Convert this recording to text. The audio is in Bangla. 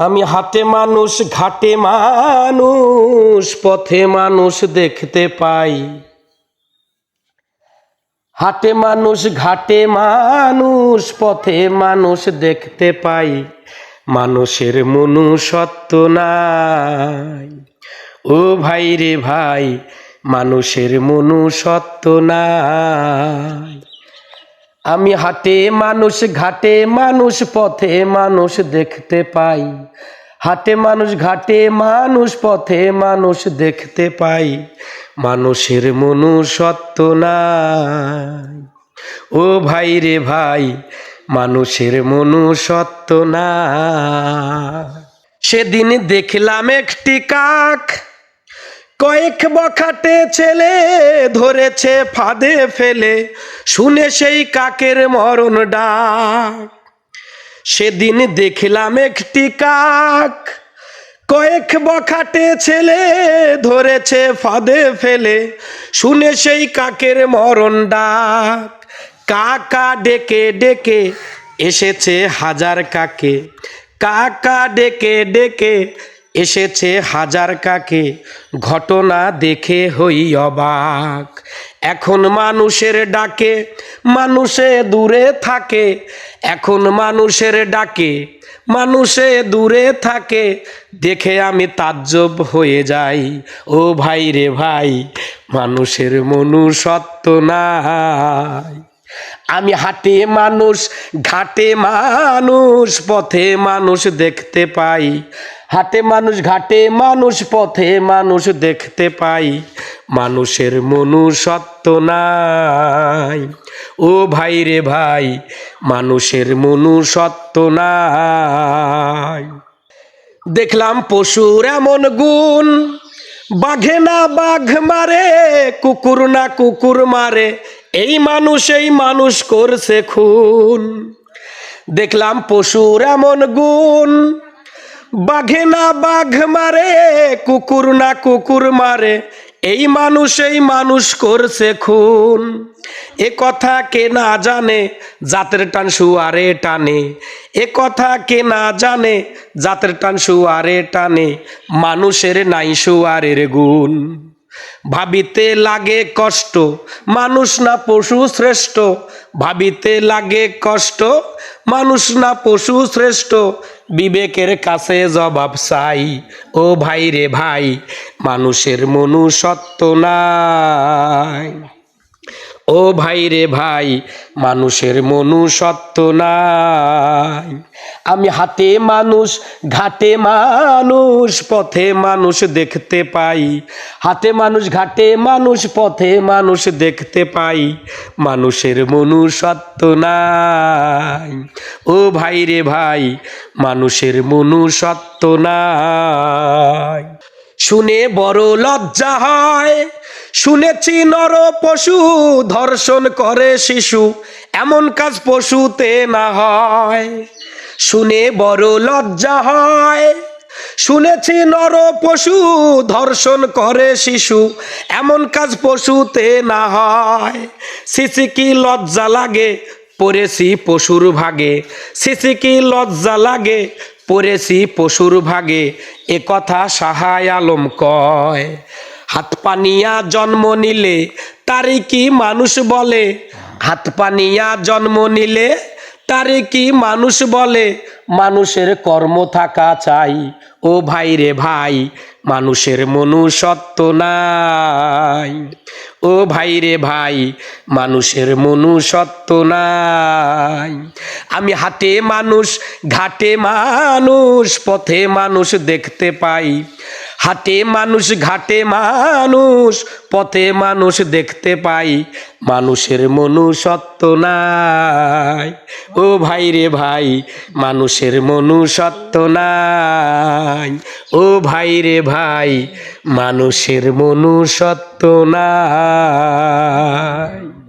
আমি হাতে মানুষ, ঘাটে মানুষ, পথে মানুষ দেখতে পাই। হাটে মানুষ, ঘাটে মানুষ, পথে মানুষ দেখতে পাই। মানুষের মনুষ্যত্ব নাই। ও ভাই রে ভাই, মানুষের মনুষ্যত্ব নাই। আমি হাটে মানুষ, ঘাটে মানুষ, পথে মানুষ দেখতে পাই। হাটে মানুষ, ঘাটে মানুষ, পথে মানুষ দেখতে পাই। মানুষের মনুষ্যত্ব নাই। ও ভাই রে ভাই, মানুষের মনুষ্যত্ব না সেদিন দেখলাম একটি কাক কয়েক বখাটে ছেলে ধরেছে ফাঁদে ফেলে, শুনে সেই কাকের মরণ ডাক। সেদিন দেখলাম একটি কাক, কয়েক বখাটে ছেলে ধরেছে ফাঁদে ফেলে, শুনে সেই কাকের মরণ ডাক। কাকা ডেকে ডেকে এসেছে হাজার কাকে, কাকা ডেকে ডেকে এসেছে হাজার কাকে, ঘটনা দেখে হই অবাক। এখন মানুষের ডাকে, মানুষে দূরে থাকে। এখন মানুষের ডাকে, মানুষে দূরে থাকে। দেখে আমি তাজ্জব হয়ে যাই। ও ভাই রে ভাই, মানুষের মনুষত্ব নাই। আমি হাটে মানুষ, ঘাটে মানুষ, পথে মানুষ দেখতে পাই। হাটে মানুষ ঘাটে, মানুষ পথে, মানুষ দেখতে পাই। মানুষের মনুষ্যত্ব নাই। ও ভাই রে ভাই, মানুষের মনুষ্যত্ব নাই। দেখলাম পশুর এমন গুণ, বাঘে না বাঘ মারে, কুকুর না কুকুর মারে, এই মানুষ এই মানুষ করছে খুন। দেখলাম পশুর এমন গুণ বাঘে না বাঘ মারে, কুকুর না কুকুর মারে, এই মানুষ এই মানুষ করছে খুন। এ কথা কে না জানে, জাতের টান শুয়ারে টানে। এ কথা কে না জানে, জাতের টান শুয়ারে টানে। মানুষের নাই শুয়ারের গুণ। ভাবিতে লাগে কষ্ট, মানুষ না পশু শ্রেষ্ঠ। ভাবিতে লাগে কষ্ট, মানুষ না পশু শ্রেষ্ঠ। বিবেকের কাছে জবাব চাই, ও ভাই রে ভাই, মানুষের মনুষত্ব নাই। ও ভাই রে ভাই, মানুষের মনুষ্যত্ব নাই। আমি হাতে মানুষ, ঘাটে মানুষ, পথে মানুষ দেখতে পাই। হাতে মানুষ, ঘাটে মানুষ, পথে মানুষ দেখতে পাই। মানুষের মনুষ্যত্ব নাই। ও ভাই রে ভাই, মানুষের মনুষ্যত্ব নাই। শুনে বড় লজ্জা হয় শুনেছি নর পশু ধর্ষণ করে শিশু, এমন কাজ পশুতে না হয়। শুনে বড় লজ্জা হয়। শুনেছি নর পশু ধর্ষণ করে শিশু, এমন কাজ পশুতে না হয়। শিশি কি লজ্জা লাগে? পড়েছি পশুর ভাগে। শিশি কি লজ্জা লাগে? পড়েছি পশুর ভাগে। এ কথা সাহায় আলম কয়। হাত পানিয়া জন্ম নিলে তারই কি মানুষ বলে? হাত পানিয়া জন্ম নিলে তারে কি মানুষ বলে? মানুষের কর্ম থাকা চাই। ও ভাই রে ভাই, মানুষের মনুষ্যত্ব নাই। ও ভাই রে ভাই, মানুষের মনুষ্যত্ব নাই। আমি হাতে মানুষ, ঘাটে মানুষ, পথে মানুষ দেখতে পাই। হাটে মানুষ, ঘাটে মানুষ, পথে মানুষ দেখতে পাই, মানুষের মনুষত্ব নাই। ও ভাই রে ভাই, মানুষের মনুষত্ব নাই। ও ভাই রে ভাই, মানুষের মনুষ্যত্ব নাই।